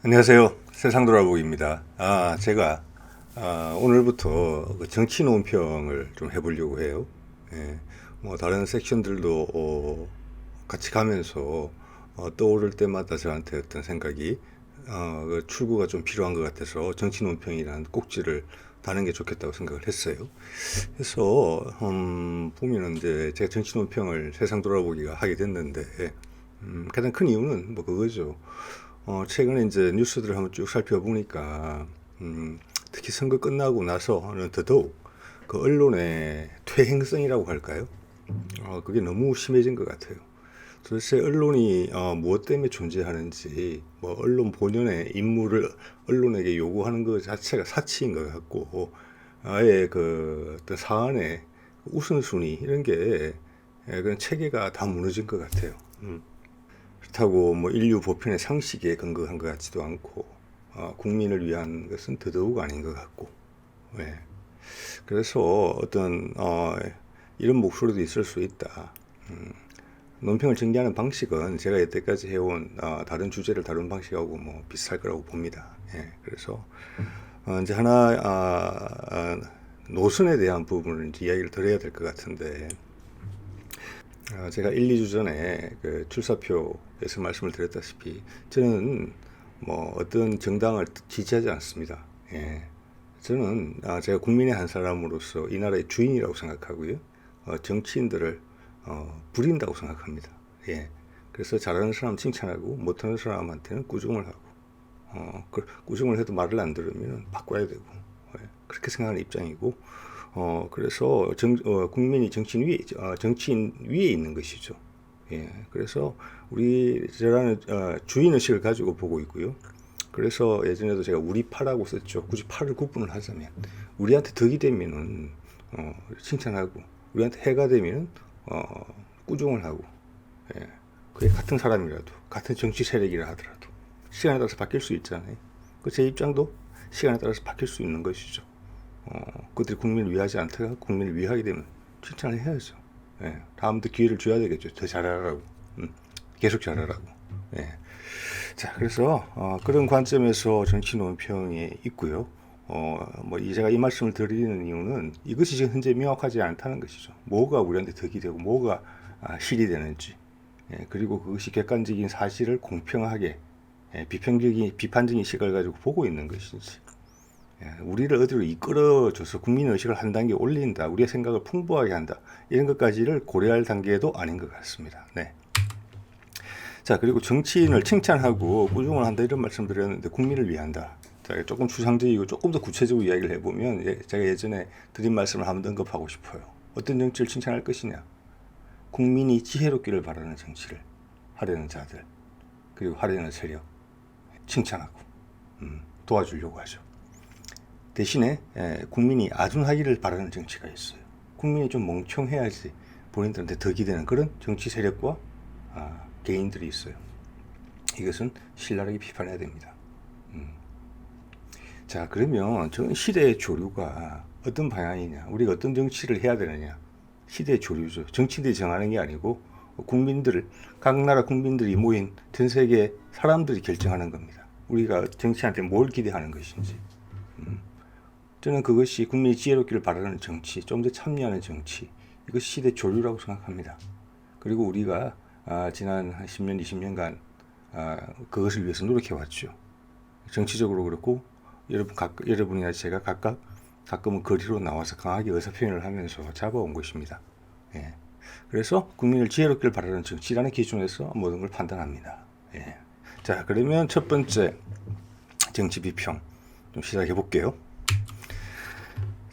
안녕하세요. 세상 돌아보기입니다. 아, 제가 아, 오늘부터 그 정치 논평을 좀 해보려고 해요. 예, 뭐 다른 섹션들도 어, 같이 가면서 어, 떠오를 때마다 저한테 어떤 생각이 어, 그 출구가 좀 필요한 것 같아서 정치 논평이라는 꼭지를 다는 게 좋겠다고 생각을 했어요. 그래서 음, 보면은 이제 제가 정치 논평을 세상 돌아보기가 하게 됐는데 음, 가장 큰 이유는 뭐 그거죠. 어, 최근에 이제 뉴스들을 한번 쭉 살펴보니까, 음, 특히 선거 끝나고 나서는 더더욱 그 언론의 퇴행성이라고 할까요? 어, 그게 너무 심해진 것 같아요. 도대체 언론이 어, 무엇 때문에 존재하는지, 뭐 언론 본연의 임무를 언론에게 요구하는 것 자체가 사치인 것 같고, 아예 그 어떤 사안의 우선순위 이런 게 예, 그런 체계가 다 무너진 것 같아요. 음. 그렇다고 뭐 인류 보편의 상식에 근거한 것 같지도 않고 어, 국민을 위한 것은 더더욱 아닌 것 같고 예. 그래서 어떤 어, 이런 목소리도 있을 수 있다. 음, 논평을 전개하는 방식은 제가 여태까지 해온 어, 다른 주제를 다룬 방식하고 뭐 비슷할 거라고 봅니다. 예. 그래서 어, 이제 하나 아, 아, 노선에 대한 부분을 이제 이야기를 드려야 될 것 같은데 아, 제가 1, 2주 전에 그 출사표에서 말씀을 드렸다시피 저는 뭐 어떤 정당을 지지하지 않습니다. 예. 저는 아, 제가 국민의 한 사람으로서 이 나라의 주인이라고 생각하고요. 어, 정치인들을 어, 부린다고 생각합니다. 예. 그래서 잘하는 사람 칭찬하고 못하는 사람한테는 꾸중을 하고 어, 그, 꾸중을 해도 말을 안 들으면 바꿔야 되고 예. 그렇게 생각하는 입장이고 어, 그래서 정, 어, 국민이 정치인 위에, 어, 정치인 위에 있는 것이죠. 예, 그래서 우리 저라는 어, 주인의식을 가지고 보고 있고요. 그래서 예전에도 제가 우리 파라고 썼죠. 굳이 파를 구분을 하자면 우리한테 덕이 되면은 어, 칭찬하고 우리한테 해가 되면은 어, 꾸중을 하고 예, 그게 같은 사람이라도 같은 정치 세력이라 하더라도 시간에 따라서 바뀔 수 있잖아요. 그 제 입장도 시간에 따라서 바뀔 수 있는 것이죠. 어, 그들이 국민을 위하지 않다가 국민을 위하게 되면 칭찬을 해야죠. 예, 다음부터 기회를 줘야 되겠죠. 더 잘하라고. 음, 계속 잘하라고. 예. 자, 그래서 어, 그런 관점에서 정치 논평이 있고요. 어, 뭐 제가 이 말씀을 드리는 이유는 이것이 지금 현재 명확하지 않다는 것이죠. 뭐가 우리한테 덕이 되고 뭐가 아, 실이 되는지. 예, 그리고 그것이 객관적인 사실을 공평하게 예, 비평적인 비판적인 시각을 가지고 보고 있는 것인지. 예, 우리를 어디로 이끌어줘서 국민 의식을 한 단계 올린다, 우리의 생각을 풍부하게 한다 이런 것까지를 고려할 단계도 아닌 것 같습니다. 네. 자 그리고 정치인을 칭찬하고 꾸중을 한다 이런 말씀 드렸는데 국민을 위한다. 자 조금 추상적이고 조금 더 구체적으로 이야기를 해보면 예, 제가 예전에 드린 말씀을 한번 언급하고 싶어요. 어떤 정치를 칭찬할 것이냐? 국민이 지혜롭기를 바라는 정치를 하려는 자들 그리고 하려는 세력 칭찬하고 음, 도와주려고 하죠. 대신에 에, 국민이 아둔하기를 바라는 정치가 있어요. 국민이 좀 멍청해야지 본인들한테 덕이 되는 그런 정치 세력과 아, 개인들이 있어요. 이것은 신랄하게 비판해야 됩니다. 음. 자, 그러면 저 시대의 조류가 어떤 방향이냐, 우리가 어떤 정치를 해야 되느냐, 시대의 조류죠. 정치인들이 정하는 게 아니고 국민들, 각 나라 국민들이 모인 전 세계 사람들이 결정하는 겁니다. 우리가 정치한테 뭘 기대하는 것인지. 음. 저는 그것이 국민의 지혜롭기를 바라는 정치, 좀 더 참여하는 정치, 이것이 시대 조류라고 생각합니다. 그리고 우리가 아, 지난 한 10년, 20년간 아, 그것을 위해서 노력해왔죠. 정치적으로 그렇고 여러분 각, 여러분이나 제가 각각 가끔은 거리로 나와서 강하게 의사표현을 하면서 잡아온 것입니다. 예. 그래서 국민을 지혜롭기를 바라는 정치라는 기준에서 모든 걸 판단합니다. 예. 자, 그러면 첫 번째 정치 비평 좀 시작해 볼게요.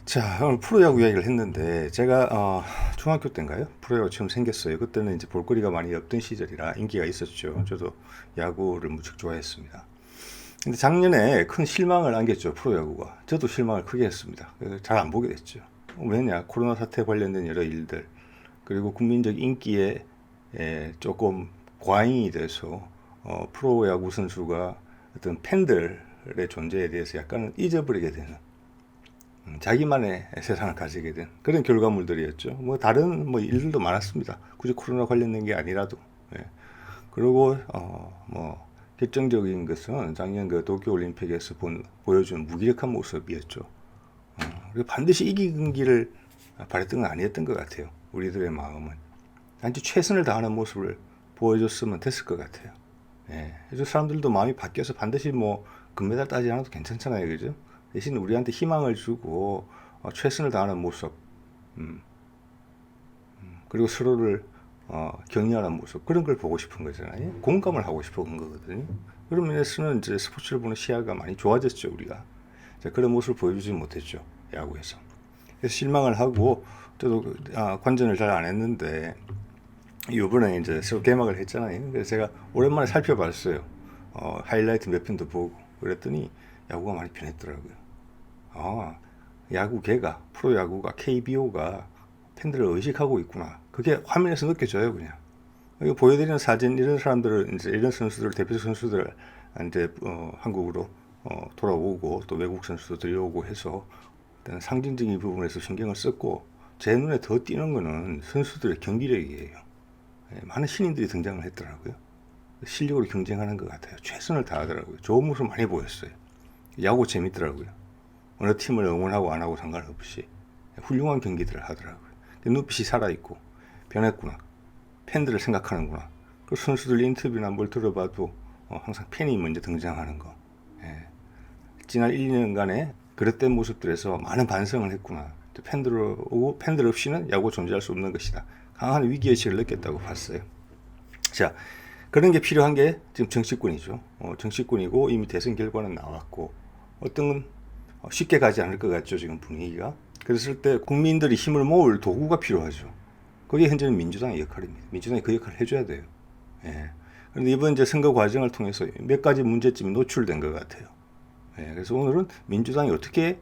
자, 오늘 프로야구 이야기를 했는데 제가 어, 중학교 때인가요? 프로야구 처음 생겼어요. 그때는 이제 볼거리가 많이 없던 시절이라 인기가 있었죠. 저도 야구를 무척 좋아했습니다. 근데 작년에 큰 실망을 안겼죠. 프로야구가. 저도 실망을 크게 했습니다. 잘 안 보게 됐죠. 왜냐? 코로나 사태 관련된 여러 일들 그리고 국민적 인기에 에, 조금 과잉이 돼서 어, 프로야구 선수가 어떤 팬들의 존재에 대해서 약간은 잊어버리게 되는 음, 자기만의 세상을 가지게 된 그런 결과물들이었죠. 뭐 다른 뭐 일들도 많았습니다. 굳이 코로나 관련된 게 아니라도. 예. 그리고 어 뭐 결정적인 것은 작년 그 도쿄 올림픽에서 본, 보여준 무기력한 모습이었죠. 어, 반드시 이기기를 바랬던 건 아니었던 것 같아요. 우리들의 마음은 단지 최선을 다하는 모습을 보여줬으면 됐을 것 같아요. 예, 그래서 사람들도 마음이 바뀌어서 반드시 뭐 금메달 따지 않아도 괜찮잖아요, 그죠? 대신 우리한테 희망을 주고 어, 최선을 다하는 모습, 음, 음, 그리고 서로를 어, 격려하는 모습 그런 걸 보고 싶은 거잖아요. 공감을 하고 싶은 거거든요. 그런 면에서는 이제 스포츠를 보는 시야가 많이 좋아졌죠, 우리가. 자, 그런 모습을 보여주지 못했죠, 야구에서. 그래서 실망을 하고 저도 그, 아, 관전을 잘 안 했는데 이번에 이제 새로 개막을 했잖아요. 그래서 제가 오랜만에 살펴봤어요. 어, 하이라이트 몇 편도 보고 그랬더니 야구가 많이 변했더라고요. 아, 야구계가 프로야구가 KBO가 팬들을 의식하고 있구나. 그게 화면에서 느껴져요, 그냥. 이거 보여드리는 사진 이런 사람들을 이제 이런 선수들 대표 선수들 이제 어, 한국으로 어, 돌아오고 또 외국 선수도 들여오고 해서 일단 상징적인 부분에서 신경을 썼고 제 눈에 더 띄는 거는 선수들의 경기력이에요. 예, 많은 신인들이 등장을 했더라고요. 실력으로 경쟁하는 것 같아요. 최선을 다하더라고요. 좋은 모습 많이 보였어요. 야구 재밌더라고요. 어느 팀을 응원하고 안 하고 상관없이 훌륭한 경기들을 하더라고요. 눈빛이 살아있고 변했구나. 팬들을 생각하는구나. 그 선수들 인터뷰나 뭘 들어봐도 어, 항상 팬이 먼저 등장하는 거. 예. 지난 1, 2년간의 그릇된 모습들에서 많은 반성을 했구나. 또 팬들 오고 팬들 없이는 야구 존재할 수 없는 것이다. 강한 위기의식을 느꼈다고 봤어요. 자, 그런 게 필요한 게 지금 정치권이죠. 어, 정치권이고 이미 대선 결과는 나왔고 어떤 쉽게 가지 않을 것 같죠. 지금 분위기가. 그랬을 때 국민들이 힘을 모을 도구가 필요하죠. 그게 현재는 민주당의 역할입니다. 민주당이 그 역할을 해줘야 돼요. 예. 그런데 이번 이제 선거 과정을 통해서 몇 가지 문제점이 노출된 것 같아요. 예. 그래서 오늘은 민주당이 어떻게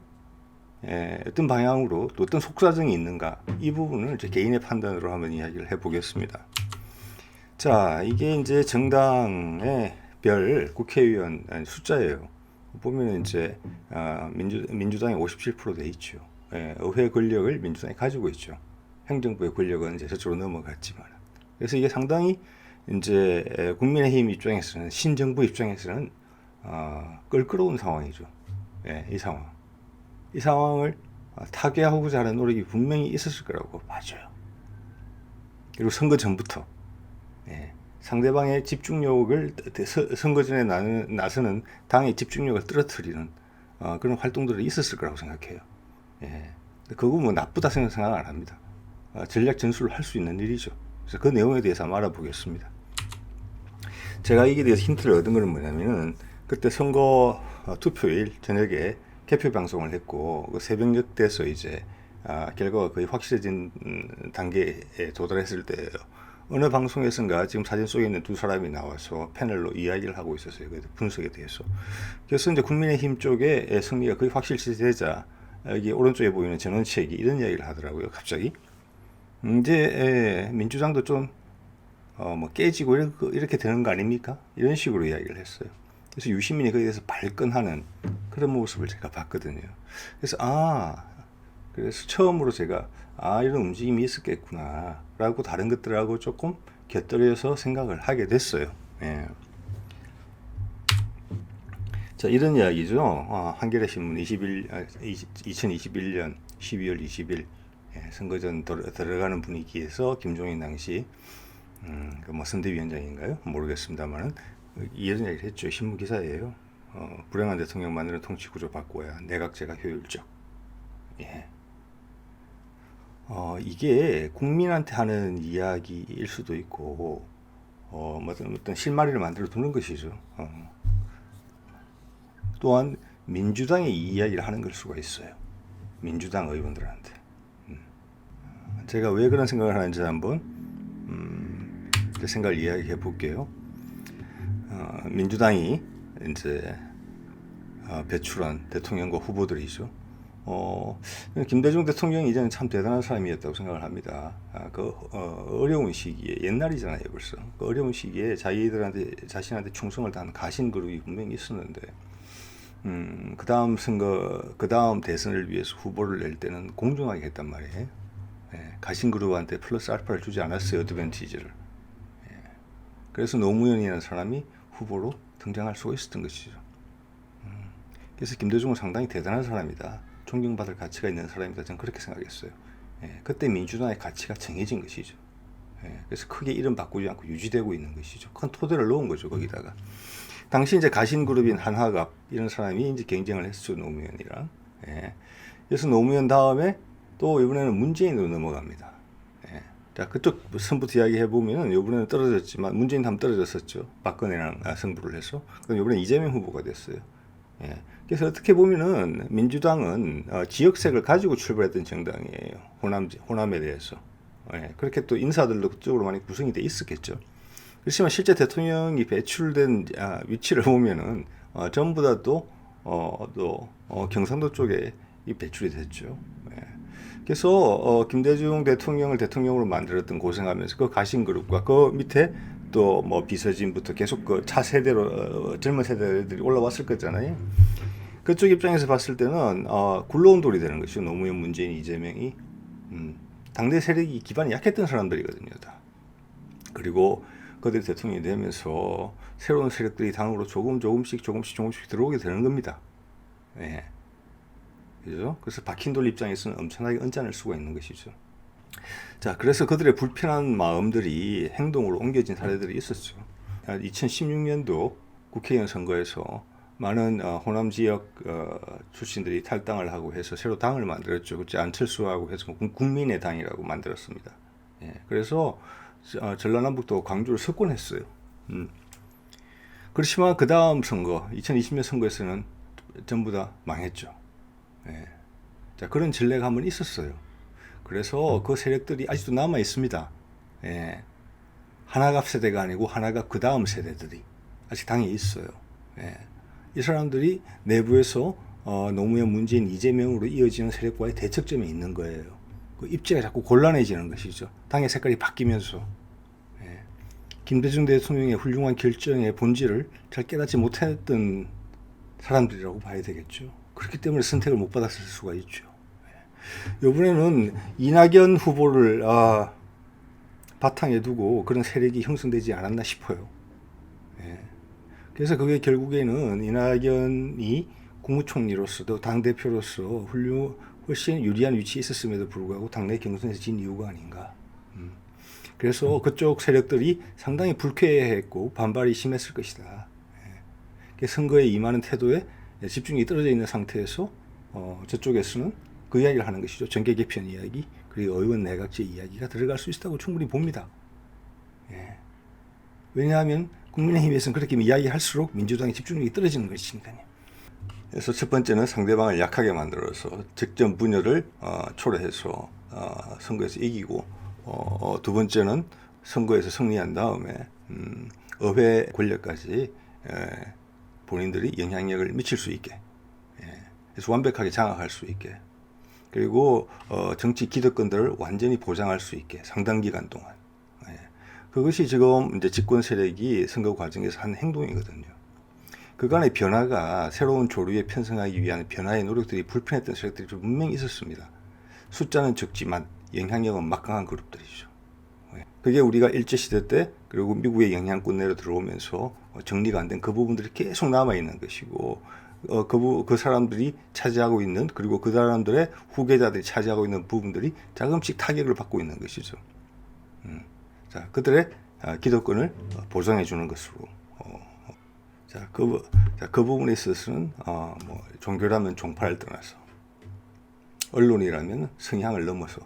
예, 어떤 방향으로 또 어떤 속사정이 있는가 이 부분을 제 개인의 판단으로 한번 이야기를 해보겠습니다. 자, 이게 이제 정당의 별 국회의원 숫자예요. 보면 이제 아, 민주 민주당이 57%돼 있죠. 예, 의회 권력을 민주당이 가지고 있죠. 행정부의 권력은 이제 저쪽으로 넘어갔지만. 그래서 이게 상당히 이제 국민의힘 입장에서는 신정부 입장에서는 어, 끌끄러운 상황이죠. 예, 이 상황. 이 상황을 타개하고자 하는 노력이 분명히 있었을 거라고 봐져요. 그리고 선거 전부터 예, 상대방의 집중력을 선거 전에 나서는 당의 집중력을 떨어뜨리는 어, 그런 활동들이 있었을 거라고 생각해요. 예, 그거 뭐 나쁘다 생각 안 합니다. 어, 전략 전술을 할 수 있는 일이죠. 그래서 그 내용에 대해서 한번 알아보겠습니다. 제가 이게 대해서 힌트를 얻은 것은 뭐냐면은 그때 선거 어, 투표일 저녁에 개표 방송을 했고 그 새벽녘 돼서 이제 아, 결과가 거의 확실해진 음, 단계에 도달했을 때 어느 방송에선가 지금 사진 속에 있는 두 사람이 나와서 패널로 이야기를 하고 있었어요. 그 분석에 대해서. 그래서 이제 국민의힘 쪽에 승리가 거의 확실시 되자 여기 오른쪽에 보이는 전원책이 이런 이야기를 하더라고요. 갑자기 이제 민주당도 좀 어, 뭐 깨지고 이렇게 되는 거 아닙니까? 이런 식으로 이야기를 했어요. 그래서 유시민이 거기에 대해서 발끈하는 그런 모습을 제가 봤거든요. 그래서 아 그래서 처음으로 제가 아 이런 움직임이 있었겠구나 라고 다른 것들하고 조금 곁들여서 생각을 하게 됐어요. 예. 자 이런 이야기죠. 아, 한겨레 신문 21 아, 2021년 12월 20일 예, 선거전 들어 가는 분위기에서 김종인 당시 음, 그 뭐 선대위원장인가요? 모르겠습니다만은 이런 얘기를 했죠. 신문 기사예요. 어, 불행한 대통령 만드는 통치 구조 바꿔야 내각제가 효율적. 예. 어, 이게 국민한테 하는 이야기일 수도 있고, 어, 뭐 어떤, 어떤 실마리를 만들어 두는 것이죠. 어. 또한 민주당의 이야기를 하는 걸 수가 있어요. 민주당 의원들한테. 음. 제가 왜 그런 생각을 하는지 한번 음, 제 생각을 이야기해 볼게요. 어, 민주당이 이제 어, 배출한 대통령과 후보들이죠. 어, 김대중 대통령이 이제는 참 대단한 사람이었다고 생각을 합니다. 아, 그 어, 려운 시기에 옛날이잖아요, 벌써. 그 어려운 시기에 자기들한테 자신한테 충성을 다한 가신 그룹이 분명히 있었는데, 음, 그 다음 선거, 그 다음 대선을 위해서 후보를 낼 때는 공정하게 했단 말이에요. 예, 가신 그룹한테 플러스 알파를 주지 않았어요, 어드밴티지를. 예. 그래서 노무현이라는 사람이 후보로 등장할 수가 있었던 것이죠. 음, 그래서 김대중은 상당히 대단한 사람이다. 존경받을 가치가 있는 사람이다. 저는 그렇게 생각했어요. 예, 그때 민주당의 가치가 정해진 것이죠. 예, 그래서 크게 이름 바꾸지 않고 유지되고 있는 것이죠. 큰 토대를 놓은 거죠 거기다가. 당시 이제 가신그룹인 한화갑 이런 사람이 이제 경쟁을 했죠 노무현이랑. 예. 그래서 노무현 다음에 또 이번에는 문재인으로 넘어갑니다. 예. 자 그쪽 선부터 이야기해 보면은 이번에는 떨어졌지만 문재인 한번 떨어졌었죠. 박근혜랑 아, 승부를 해서. 그럼 이번에 이재명 후보가 됐어요. 예. 그래서 어떻게 보면은 민주당은 어, 지역색을 가지고 출발했던 정당이에요. 호남 호남에 대해서. 예. 그렇게 또 인사들도 그쪽으로 많이 구성이 돼 있었겠죠. 그렇지만 실제 대통령이 배출된 아, 위치를 보면은 어, 전부 다또 어, 또 어, 경상도 쪽에 이 배출이 됐죠. 예. 그래서 어, 김대중 대통령을 대통령으로 만들었던 고생하면서 그 가신 그룹과 그 밑에 또 뭐 비서진부터 계속 그 차 세대로 어, 젊은 세대들이 올라왔을 거잖아요. 그쪽 입장에서 봤을 때는 어, 굴러온 돌이 되는 것이죠. 노무현, 문재인, 이재명이 음, 당대 세력이 기반이 약했던 사람들이거든요. 다. 그리고 그들이 대통령이 되면서 새로운 세력들이 당으로 조금 조금씩 조금씩 조금씩 들어오게 되는 겁니다. 예. 그죠? 그래서 박힌 돌 입장에서는 엄청나게 언짢을 수가 있는 것이죠. 자, 그래서 그들의 불편한 마음들이 행동으로 옮겨진 사례들이 있었죠. 2016년도 국회의원 선거에서 많은 어, 호남 지역 어, 출신들이 탈당을 하고 해서 새로 당을 만들었죠. 그치 안철수하고 해서 국민의 당이라고 만들었습니다. 예, 그래서 어, 전라남북도 광주를 석권했어요. 음. 그렇지만 그 다음 선거, 2020년 선거에서는 전부 다 망했죠. 예. 자, 그런 전례가 한번 있었어요. 그래서 그 세력들이 아직도 남아 있습니다. 예. 하나갑 세대가 아니고 하나갑 그 다음 세대들이 아직 당에 있어요. 예. 이 사람들이 내부에서 어, 노무현, 문재인, 이재명으로 이어지는 세력과의 대척점에 있는 거예요. 그 입지가 자꾸 곤란해지는 것이죠. 당의 색깔이 바뀌면서 예. 김대중 대통령의 훌륭한 결정의 본질을 잘 깨닫지 못했던 사람들이라고 봐야 되겠죠. 그렇기 때문에 선택을 못 받았을 수가 있죠. 예. 이번에는 이낙연 후보를 아, 바탕에 두고 그런 세력이 형성되지 않았나 싶어요. 예. 그래서 그게 결국에는 이낙연이 국무총리로서도 당 대표로서 훌륭 훨씬 유리한 위치에 있었음에도 불구하고 당내 경선에서 진 이유가 아닌가. 음. 그래서 그쪽 세력들이 상당히 불쾌했고 반발이 심했을 것이다. 예. 선거에 임하는 태도에 집중이 떨어져 있는 상태에서 어, 저쪽에서는 그 이야기를 하는 것이죠. 정계 개편 이야기 그리고 의원 내각제 이야기가 들어갈 수 있다고 충분히 봅니다. 예. 왜냐하면 국민의힘에서는 그렇게 이야기할수록 민주당의 집중력이 떨어지는 것이니까요. 그래서 첫 번째는 상대방을 약하게 만들어서 직전 분열을 어, 초래해서 어, 선거에서 이기고 어, 어, 두 번째는 선거에서 승리한 다음에 음, 의회 권력까지 에, 본인들이 영향력을 미칠 수 있게 예, 그래서 완벽하게 장악할 수 있게 그리고 어, 정치 기득권들을 완전히 보장할 수 있게 상당 기간 동안 예, 그것이 지금 이제 집권 세력이 선거 과정에서 한 행동이거든요. 그간의 변화가 새로운 조류에 편성하기 위한 변화의 노력들이 불편했던 세력들이 분명히 있었습니다. 숫자는 적지만 영향력은 막강한 그룹들이죠. 예. 그게 우리가 일제시대 때 그리고 미국의 영향권 내로 들어오면서 정리가 안 된 그 부분들이 계속 남아있는 것이고 어, 그, 부, 그 사람들이 차지하고 있는 그리고 그 사람들의 후계자들이 차지하고 있는 부분들이 조금씩 타격을 받고 있는 것이죠. 음. 자, 그들의 아, 기득권을 보장해 주는 것으로 자, 그, 자, 그 부분에 있어서는, 어, 뭐, 종교라면 종파를 떠나서, 언론이라면 성향을 넘어서,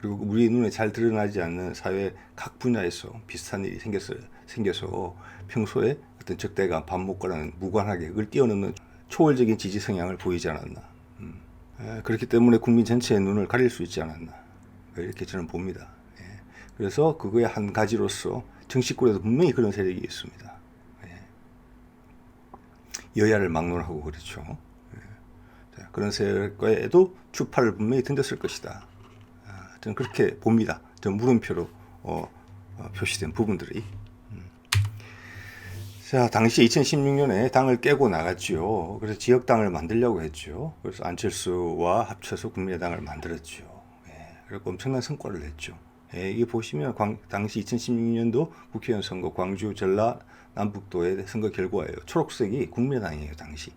그리고 우리 눈에 잘 드러나지 않는 사회 각 분야에서 비슷한 일이 생겨서, 생겨서 평소에 어떤 적대감, 반목과는 무관하게 그걸 뛰어넘는 초월적인 지지 성향을 보이지 않았나. 음. 에, 그렇기 때문에 국민 전체의 눈을 가릴 수 있지 않았나. 이렇게 저는 봅니다. 예. 그래서 그거의 한 가지로서 정치권에도 분명히 그런 세력이 있습니다. 여야를 막론하고 그렇죠. 예. 그런 세력과에도 추파를 분명히 던졌을 것이다. 아, 저는 그렇게 봅니다. 저 물음표로 어, 어, 표시된 부분들이. 음. 자, 당시 2016년에 당을 깨고 나갔죠. 그래서 지역당을 만들려고 했죠. 그래서 안철수와 합쳐서 국민의당을 만들었죠. 예, 그리고 엄청난 성과를 냈죠. 예, 이게 보시면 광, 당시 2016년도 국회의원 선거 광주 전라 남북도의 선거 결과예요. 초록색이 국민의당이에요, 당시.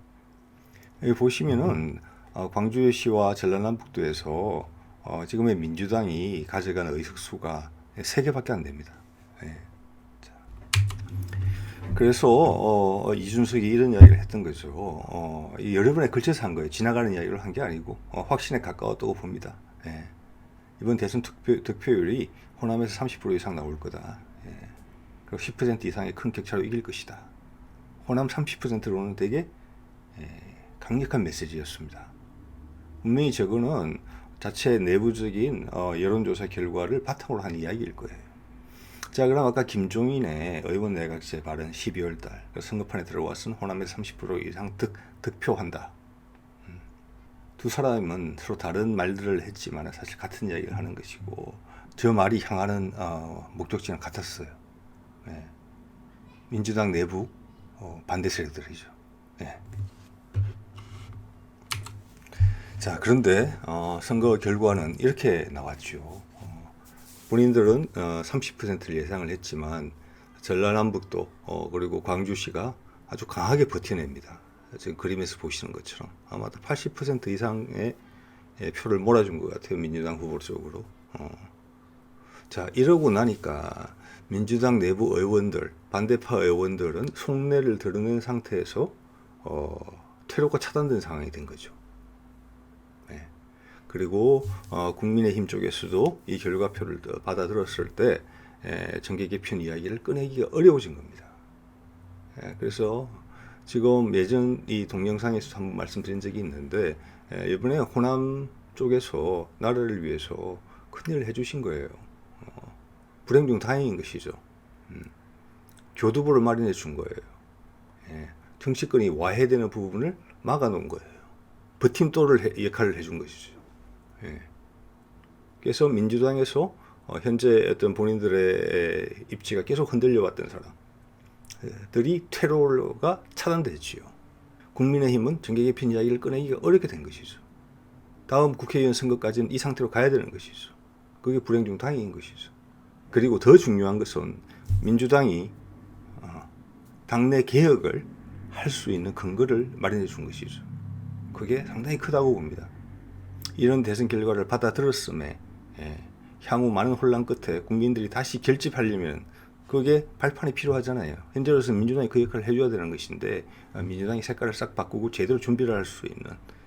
여기 보시면은 어, 광주시와 전라남북도에서 어, 지금의 민주당이 가져가는 의석수가 세 개밖에 안 됩니다. 예. 자. 그래서 어, 이준석이 이런 이야기를 했던 거죠. 어, 이 여러 번에 걸쳐서 한 거예요. 지나가는 이야기를 한 게 아니고 어, 확신에 가까웠다고 봅니다. 예. 이번 대선 득표, 득표율이 호남에서 30% 이상 나올 거다. 예. 그리고 10% 이상의 큰 격차로 이길 것이다. 호남 30%로는 되게 예, 강력한 메시지였습니다. 분명히 저거는 자체 내부적인 어, 여론조사 결과를 바탕으로 한 이야기일 거예요. 자, 그럼 아까 김종인의 의원 내각제 발언 12월 달 선거판에 들어왔은 호남에서 30% 이상 득, 득표한다. 음. 두 사람은 서로 다른 말들을 했지만 사실 같은 이야기를 하는 것이고 저 말이 향하는 어, 목적지는 같았어요. 네. 민주당 내부 어, 반대 세력들이죠. 네. 자, 그런데 어, 선거 결과는 이렇게 나왔죠. 어, 본인들은 어, 30%를 예상을 했지만 전라남북도 어, 그리고 광주시가 아주 강하게 버텨냅니다. 지금 그림에서 보시는 것처럼 아마도 80% 이상의 예, 표를 몰아준 것 같아요. 민주당 후보 쪽으로. 어. 자, 이러고 나니까 민주당 내부 의원들, 반대파 의원들은 속내를 드러낸 상태에서 어, 퇴로가 차단된 상황이 된 거죠. 네. 그리고 어, 국민의힘 쪽에서도 이 결과표를 더 받아들었을 때 에, 정계 개편 이야기를 꺼내기가 어려워진 겁니다. 예, 그래서 지금 예전 이 동영상에서 한번 말씀드린 적이 있는데 에, 이번에 호남 쪽에서 나라를 위해서 큰일을 해주신 거예요. 어, 불행 중 다행인 것이죠. 음, 교두보를 마련해 준 거예요. 예, 정치권이 와해되는 부분을 막아놓은 거예요. 버팀돌을 해- 역할을 해준 것이죠. 예. 그래서 민주당에서 어, 현재 어떤 본인들의 입지가 계속 흔들려 왔던 사람들이 퇴로가 차단됐지요. 국민의힘은 정계 개 편 이야기를 꺼내기가 어렵게 된 것이죠. 다음 국회의원 선거까지는 이 상태로 가야 되는 것이죠. 그게 불행 중 다행인 것이죠. 그리고 더 중요한 것은 민주당이 어, 당내 개혁을 할 수 있는 근거를 마련해 준 것이죠. 그게 상당히 크다고 봅니다. 이런 대선 결과를 받아들었음에 예, 향후 많은 혼란 끝에 국민들이 다시 결집하려면 그게 발판이 필요하잖아요. 현재로서 민주당이 그 역할을 해줘야 되는 것인데 어, 민주당이 색깔을 싹 바꾸고 제대로 준비를 할 수 있는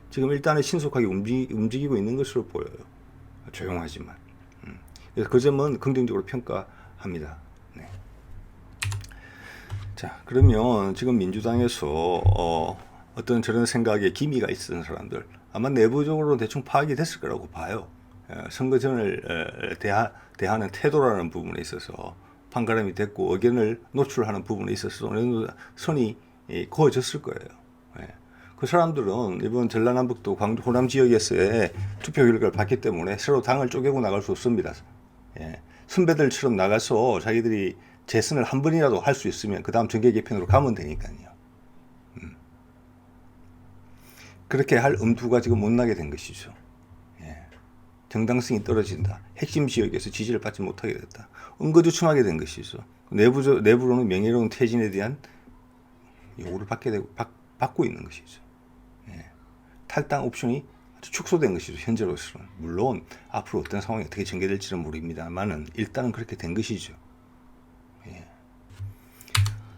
지금 일단은 신속하게 움직이, 움직 이고 있는 것으로 보여요. 조용하지만 음. 그래서 그 점은 긍정적으로 평가합니다. 네. 자 그러면 지금 민주당에서 어, 어떤 저런 생각에 기미가 있었던 사람들 아마 내부적으로 대충 파악이 됐을 거라고 봐요. 에, 선거 전을 에, 대하, 대하 는 태도라는 부분에 있어서 판가름이 됐고 의견을 노출하는 부분에 있어서 어느 정도 선이 이, 그어졌을 거예요. 예. 그 사람들은 이번 전라남북도 광주 호남 지역에서의 투표 결과를 봤기 때문에 새로 당을 쪼개고 나갈 수 없습니다. 예. 선배들처럼 나가서 자기들이 재선을 한 번이라도 할 수 있으면 그 다음 정계 개편으로 가면 되니까요. 음. 그렇게 할 엄두가 지금 못 나게 된 것이죠. 예. 정당성이 떨어진다. 핵심 지역에서 지지를 받지 못하게 됐다. 응거주춤하게 된 것이죠. 내부적, 내부로는 명예로운 퇴진에 대한 요구를 받게 되고, 받, 받고 있는 것이죠. 예. 탈당 옵션이 아주 축소된 것이죠. 현재로서는. 물론 앞으로 어떤 상황이 어떻게 전개될지는 모릅니다만은 일단은 그렇게 된 것이죠.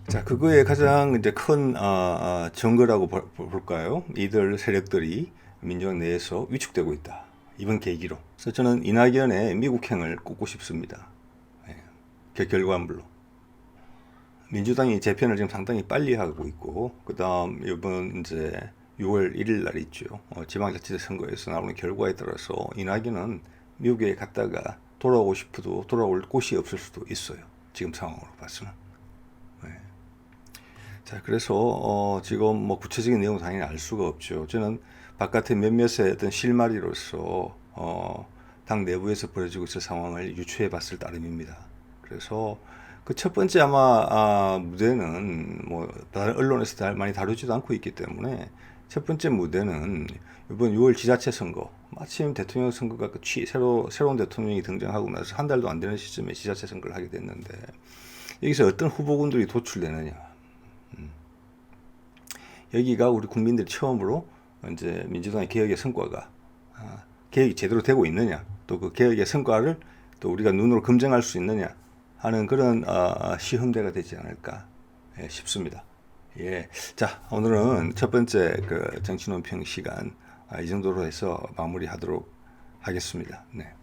예. 자, 그거에 가장 이제 큰 어, 어, 증거라고 볼- 볼까요? 이들 세력들이 민주당 내에서 위축되고 있다. 이번 계기로. 그래서 저는 이낙연의 미국행을 꼽고 싶습니다. 예. 그 결과물로. 민주당이 재편을 지금 상당히 빨리 하고 있고, 그 다음 이번 이제 6월 1일 날 있죠. 어, 지방자치제 선거에서 나오는 결과에 따라서 이낙연은 미국에 갔다가 돌아오고 싶어도 돌아올 곳이 없을 수도 있어요. 지금 상황으로 봐서는. 네. 자, 그래서 어, 지금 뭐 구체적인 내용 은 당연히 알 수가 없죠. 저는 바깥의 몇몇의 어떤 실마리로서 어, 당 내부에서 벌어지고 있을 상황을 유추해 봤을 따름입니다. 그래서 그 첫 번째 아마 아, 무대는 뭐 다른 언론에서 다 많이 다루지도 않고 있기 때문에 첫 번째 무대는 이번 6월 지자체 선거 마침 대통령 선거가 끝이 새로 새로운 대통령이 등장하고 나서 한 달도 안 되는 시점에 지자체 선거를 하게 됐는데 여기서 어떤 후보군들이 도출되느냐 여기가 우리 국민들이 처음으로 이제 민주당의 개혁의 성과가 아, 개혁이 제대로 되고 있느냐, 또 그 개혁의 성과를 또 우리가 눈으로 검증할 수 있느냐 하는 그런 어, 시험대가 되지 않을까 예, 싶습니다. 예, 자 오늘은 첫 번째 그 정치 논평 시간 아, 이 정도로 해서 마무리하도록 하겠습니다. 네.